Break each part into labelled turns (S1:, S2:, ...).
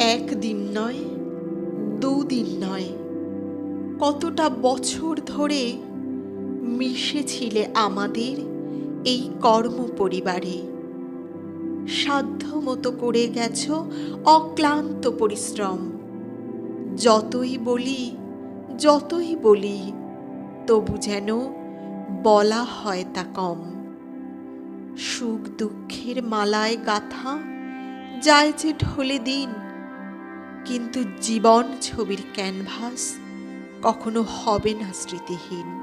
S1: একদিন নয় দুদিন নয়, কতটা বছর ধরে মিশেছিলে আমাদের এই কর্ম পরিবারে। সাধ্য মতো করে গেছ অক্লান্ত পরিশ্রম। যতই বলি যতই বলি, তবু যেন বলা হয় তা কম। সুখ দুঃখের মালায় গাথা, যায় যে ঢলে দিন কিন্তু জীবন ছবির ক্যানভাস কখনো হবে না স্মৃতিহীন।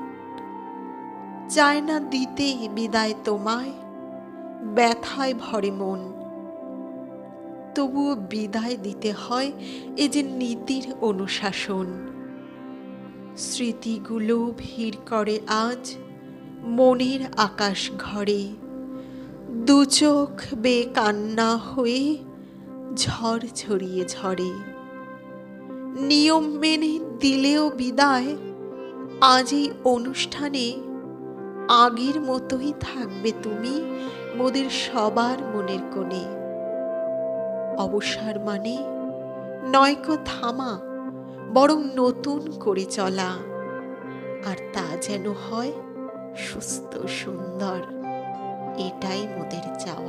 S1: চায় না দিতে বিদায় তোমায়, ব্যথায় ভরে মন। তবুও বিদায় দিতে হয় এ যে নীতির অনুশাসন। স্মৃতিগুলো ভিড় করে আজ মনের আকাশ ঘরে। দু চোখ বে কান্না হয়ে ঝড় ছড়িয়ে ঝরে নিয়ম মেনে দিলেও বিদায় আজ এই অনুষ্ঠানে আগের মতোই থাকবে তুমি মোদের সবার মনের কোণে। অবসর মানে নয়কো থামা, বরং নতুন করে চলা, আর তা যেন হয় সুস্থ সুন্দর, এটাই মোদের চাওয়া।